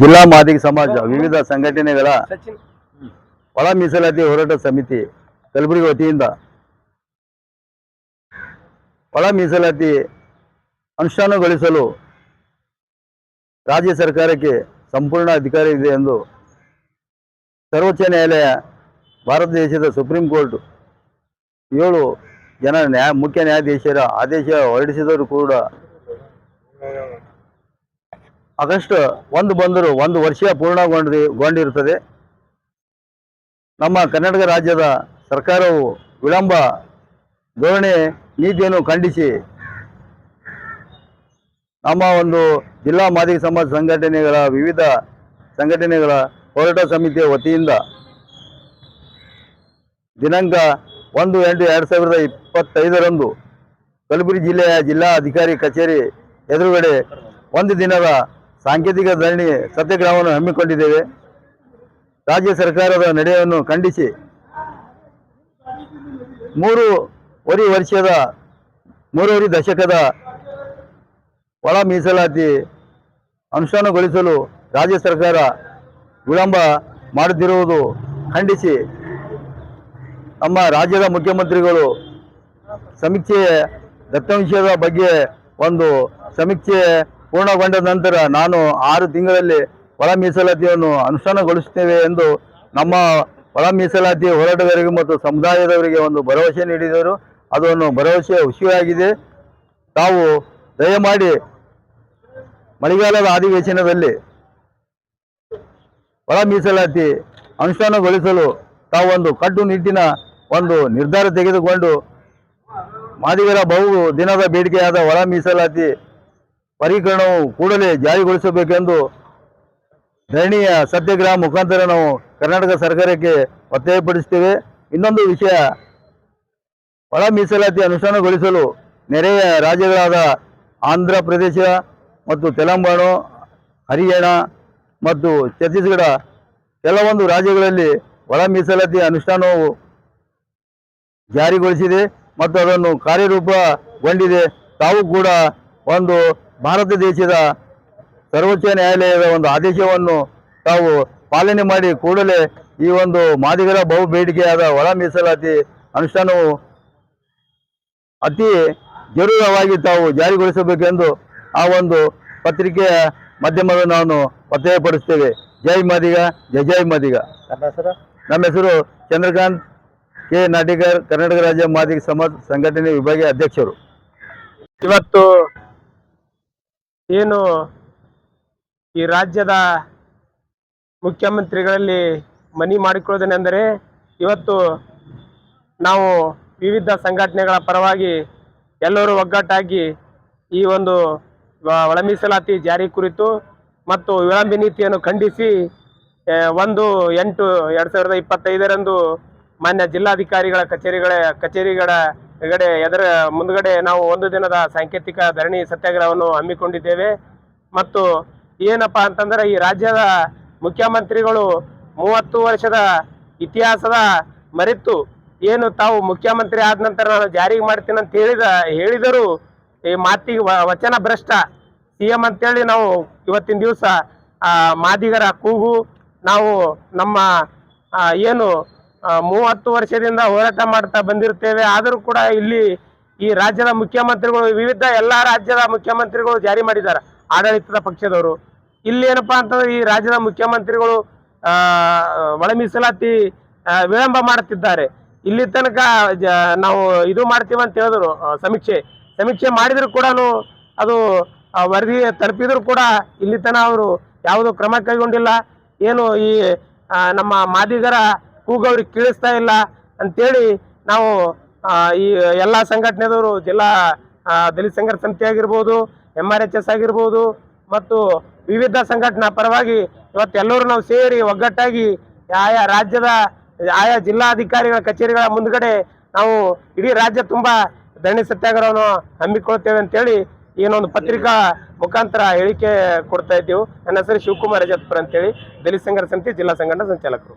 ಜಿಲ್ಲಾ ಮಾದಿಗ ಸಮಾಜ ವಿವಿಧ ಸಂಘಟನೆಗಳ ಒಳ ಮೀಸಲಾತಿ ಹೋರಾಟ ಸಮಿತಿ ಕಲಬುರಗಿ ವತಿಯಿಂದ ಒಳ ಮೀಸಲಾತಿ ಅನುಷ್ಠಾನಗೊಳಿಸಲು ರಾಜ್ಯ ಸರ್ಕಾರಕ್ಕೆ ಸಂಪೂರ್ಣ ಅಧಿಕಾರ ಇದೆ ಎಂದು ಸರ್ವೋಚ್ಚ ನ್ಯಾಯಾಲಯ ಭಾರತ ದೇಶದ ಸುಪ್ರೀಂ ಕೋರ್ಟ್ ಏಳು ಜನ ನ್ಯಾಯ ಮುಖ್ಯ ನ್ಯಾಯಾಧೀಶರ ಆದೇಶ ಹೊರಡಿಸಿದರೂ ಕೂಡ ಆಗಸ್ಟ್ ಒಂದು ಬಂದರು ಒಂದು ವರ್ಷ ಪೂರ್ಣಗೊಂಡಿ ಗೊಂಡಿರುತ್ತದೆ. ನಮ್ಮ ಕರ್ನಾಟಕ ರಾಜ್ಯದ ಸರ್ಕಾರವು ವಿಳಂಬ ಧೋರಣೆ ನೀತಿಯನ್ನು ಖಂಡಿಸಿ ನಮ್ಮ ಒಂದು ಜಿಲ್ಲಾ ಮಾದಿಗ ಸಮಾಜ ಸಂಘಟನೆಗಳ ವಿವಿಧ ಸಂಘಟನೆಗಳ ಹೋರಾಟ ಸಮಿತಿಯ ವತಿಯಿಂದ ದಿನಾಂಕ ಒಂದು ಎಂಟು ಎರಡು ಸಾವಿರದ ಇಪ್ಪತ್ತೈದರಂದು ಕಲಬುರಗಿ ಜಿಲ್ಲೆಯ ಜಿಲ್ಲಾ ಅಧಿಕಾರಿ ಕಚೇರಿ ಎದುರುಗಡೆ ಒಂದು ದಿನದ ಸಾಂಕೇತಿಕ ಧರಣಿ ಸತ್ಯಾಗ್ರಹವನ್ನು ಹಮ್ಮಿಕೊಂಡಿದ್ದೇವೆ. ರಾಜ್ಯ ಸರ್ಕಾರದ ನಡೆಯನ್ನು ಖಂಡಿಸಿ ಮೂರುವರೆ ವರ್ಷದ ಮೂರುವರೆ ದಶಕದ ಒಳ ಮೀಸಲಾತಿ ಅನುಷ್ಠಾನಗೊಳಿಸಲು ರಾಜ್ಯ ಸರ್ಕಾರ ವಿಳಂಬ ಮಾಡುತ್ತಿರುವುದು ಖಂಡಿಸಿ. ನಮ್ಮ ರಾಜ್ಯದ ಮುಖ್ಯಮಂತ್ರಿಗಳು ಸಮೀಕ್ಷೆ, ದತ್ತಾಂಶದ ಬಗ್ಗೆ ಒಂದು ಸಮೀಕ್ಷೆ ಪೂರ್ಣಗೊಂಡ ನಂತರ ನಾನು ಆರು ತಿಂಗಳಲ್ಲಿ ಒಳ ಮೀಸಲಾತಿಯನ್ನು ಅನುಷ್ಠಾನಗೊಳಿಸುತ್ತೇವೆ ಎಂದು ನಮ್ಮ ಒಳ ಮೀಸಲಾತಿ ಹೋರಾಟಗಾರರಿಗೆ ಮತ್ತು ಸಮುದಾಯದವರಿಗೆ ಒಂದು ಭರವಸೆ ನೀಡಿದರು. ಅದನ್ನು ಭರವಸೆ ಹುಸಿಯಾಗಿದೆ. ತಾವು ದಯಮಾಡಿ ಮಳೆಗಾಲದ ಅಧಿವೇಶನದಲ್ಲಿ ಒಳ ಮೀಸಲಾತಿ ಅನುಷ್ಠಾನಗೊಳಿಸಲು ತಾವು ಒಂದು ಕಟ್ಟುನಿಟ್ಟಿನ ಒಂದು ನಿರ್ಧಾರ ತೆಗೆದುಕೊಂಡು ಮಾದಿಗರ ಬಹು ದಿನದ ಬೇಡಿಕೆಯಾದ ಒಳ ಮೀಸಲಾತಿ ಪರಿಕರಣವು ಕೂಡಲೇ ಜಾರಿಗೊಳಿಸಬೇಕೆಂದು ಧರಣಿಯ ಸತ್ಯಾಗ್ರಹ ಮುಖಾಂತರ ನಾವು ಕರ್ನಾಟಕ ಸರ್ಕಾರಕ್ಕೆ ಒತ್ತಾಯಪಡಿಸುತ್ತೇವೆ. ಇನ್ನೊಂದು ವಿಷಯ ಒಳ ಮೀಸಲಾತಿ ಅನುಷ್ಠಾನಗೊಳಿಸಲು ನೆರೆಯ ರಾಜ್ಯಗಳಾದ ಆಂಧ್ರ ಪ್ರದೇಶ ಮತ್ತು ತೆಲಂಗಾಣ, ಹರಿಯಾಣ ಮತ್ತು ಛತ್ತೀಸ್ಗಢ ಕೆಲವೊಂದು ರಾಜ್ಯಗಳಲ್ಲಿ ಒಳ ಮೀಸಲಾತಿ ಅನುಷ್ಠಾನವು ಜಾರಿಗೊಳಿಸಿದೆ ಮತ್ತು ಅದನ್ನು ಕಾರ್ಯರೂಪಗೊಂಡಿದೆ. ತಾವು ಕೂಡ ಒಂದು ಭಾರತ ದೇಶದ ಸರ್ವೋಚ್ಚ ನ್ಯಾಯಾಲಯದ ಒಂದು ಆದೇಶವನ್ನು ತಾವು ಪಾಲನೆ ಮಾಡಿ ಕೂಡಲೇ ಈ ಒಂದು ಮಾದಿಗರ ಬಹು ಬೇಡಿಕೆಯಾದ ಒಳ ಮೀಸಲಾತಿ ಅನುಷ್ಠಾನವು ಅತಿ ಜರೂರವಾಗಿ ತಾವು ಜಾರಿಗೊಳಿಸಬೇಕೆಂದು ಆ ಒಂದು ಪತ್ರಿಕೆಯ ಮಾಧ್ಯಮದ ನಾನು ಒತ್ತಾಯಪಡಿಸ್ತೇವೆ ಜೈ ಮಾದಿಗ ಜೈ ಜೈ ಮಾದಿಗ. ನಮ್ಮ ಹೆಸರು ಚಂದ್ರಕಾಂತ್ ಕೆ. ನಾಟಿಕರ್ ಕರ್ನಾಟಕ ರಾಜ್ಯ ಮಾದಿಗ ಸಮಾಜ ಸಂಘಟನೆ ವಿಭಾಗೀಯ ಅಧ್ಯಕ್ಷರು. ಇವತ್ತು ಏನು ಈ ರಾಜ್ಯದ ಮುಖ್ಯಮಂತ್ರಿಗಳಲ್ಲಿ ಮನಿ ಮಾಡಿಕೊಳ್ಳೋದೇನೆಂದರೆ ಇವತ್ತು ನಾವು ವಿವಿಧ ಸಂಘಟನೆಗಳ ಪರವಾಗಿ ಎಲ್ಲರೂ ಒಗ್ಗಟ್ಟಾಗಿ ಈ ಒಂದು ಒಳ ಮೀಸಲಾತಿ ಜಾರಿ ಕುರಿತು ಮತ್ತು ವಿಳಂಬ ನೀತಿಯನ್ನು ಖಂಡಿಸಿ ಒಂದು ಎಂಟು ಎರಡು ಸಾವಿರದ ಇಪ್ಪತ್ತೈದರಂದು ಮಾನ್ಯ ಜಿಲ್ಲಾಧಿಕಾರಿಗಳ ಕಚೇರಿಗಳ ಕಚೇರಿಗಳ ಎಗಡೆ ಎದರ ಮುಂದ್ಗಡೆ ನಾವು ಒಂದು ದಿನದ ಸಾಂಕೇತಿಕ ಧರಣಿ ಸತ್ಯಾಗ್ರಹವನ್ನು ಹಮ್ಮಿಕೊಂಡಿದ್ದೇವೆ. ಮತ್ತು ಏನಪ್ಪ ಅಂತಂದ್ರೆ ಈ ರಾಜ್ಯದ ಮುಖ್ಯಮಂತ್ರಿಗಳು ಮೂವತ್ತು ವರ್ಷದ ಇತಿಹಾಸದ ಮರೆತು ಏನು ತಾವು ಮುಖ್ಯಮಂತ್ರಿ ಆದ ನಂತರ ನಾನು ಜಾರಿಗೆ ಮಾಡ್ತೀನಿ ಅಂತ ಹೇಳಿದ, ಹೇಳಿದರು ಈ ಮಾತಿಗೆ ವಚನ ಭ್ರಷ್ಟ. ಸಿ ಎಂ ಅಂತೇಳಿ ನಾವು ಇವತ್ತಿನ ದಿವಸ ಮಾದಿಗರ ಕೂಗು, ನಾವು ನಮ್ಮ ಏನು ಮೂವತ್ತು ವರ್ಷದಿಂದ ಹೋರಾಟ ಮಾಡ್ತಾ ಬಂದಿರ್ತೇವೆ ಆದರೂ ಕೂಡ ಇಲ್ಲಿ ಈ ರಾಜ್ಯದ ಮುಖ್ಯಮಂತ್ರಿಗಳು, ವಿವಿಧ ಎಲ್ಲ ರಾಜ್ಯದ ಮುಖ್ಯಮಂತ್ರಿಗಳು ಜಾರಿ ಮಾಡಿದ್ದಾರೆ, ಆಡಳಿತದ ಪಕ್ಷದವರು. ಇಲ್ಲಿ ಏನಪ್ಪಾ ಅಂತಂದ್ರೆ ಈ ರಾಜ್ಯದ ಮುಖ್ಯಮಂತ್ರಿಗಳು ಒಳ ಮೀಸಲಾತಿ ವಿಳಂಬ ಮಾಡುತ್ತಿದ್ದಾರೆ. ಇಲ್ಲಿ ತನಕ ನಾವು ಇದು ಮಾಡ್ತೀವಿ ಅಂತ ಹೇಳಿದ್ರು ಸಮೀಕ್ಷೆ. ಸಮೀಕ್ಷೆ ಮಾಡಿದ್ರು ಕೂಡ ಅದು ವರದಿ ತಲುಪಿದ್ರು ಕೂಡ ಇಲ್ಲಿ ತನ ಅವರು ಯಾವುದೂ ಕ್ರಮ ಕೈಗೊಂಡಿಲ್ಲ. ಏನು ಈ ನಮ್ಮ ಮಾದಿಗರ ಕೂಗು ಅವ್ರಿಗೆ ಕೇಳಿಸ್ತಾ ಇಲ್ಲ ಅಂತೇಳಿ ನಾವು ಈ ಎಲ್ಲ ಸಂಘಟನೆದವರು ಜಿಲ್ಲಾ ದಲಿತ ಸಂಘರ್ಷ ಸಮಿತಿ ಆಗಿರ್ಬೋದು ಎಂ ಆರ್ ಎಚ್ ಎಸ್ ಆಗಿರ್ಬೋದು ಮತ್ತು ವಿವಿಧ ಸಂಘಟನಾ ಪರವಾಗಿ ಇವತ್ತು ಎಲ್ಲರೂ ನಾವು ಸೇರಿ ಒಗ್ಗಟ್ಟಾಗಿ ಆಯಾ ರಾಜ್ಯದ, ಆಯಾ ಜಿಲ್ಲಾಧಿಕಾರಿಗಳ ಕಚೇರಿಗಳ ಮುಂದ್ಗಡೆ ನಾವು ಇಡೀ ರಾಜ್ಯ ತುಂಬ ಧರಣಿ ಸತ್ಯಾಗ್ರಹವನ್ನು ಹಮ್ಮಿಕೊಳ್ತೇವೆ ಅಂತೇಳಿ ಏನೊಂದು ಪತ್ರಿಕಾ ಮುಖಾಂತರ ಹೇಳಿಕೆ ಕೊಡ್ತಾ ಇದ್ದೀವಿ. ನನ್ನ ಹೆಸರು ಶಿವಕುಮಾರ್ ರಜತ್ಪುರ ಅಂತೇಳಿ. ದಲಿತ ಸಂಘರ್ಷ ಸಮಿತಿ ಜಿಲ್ಲಾ ಸಂಘಟನಾ ಸಂಚಾಲಕರು.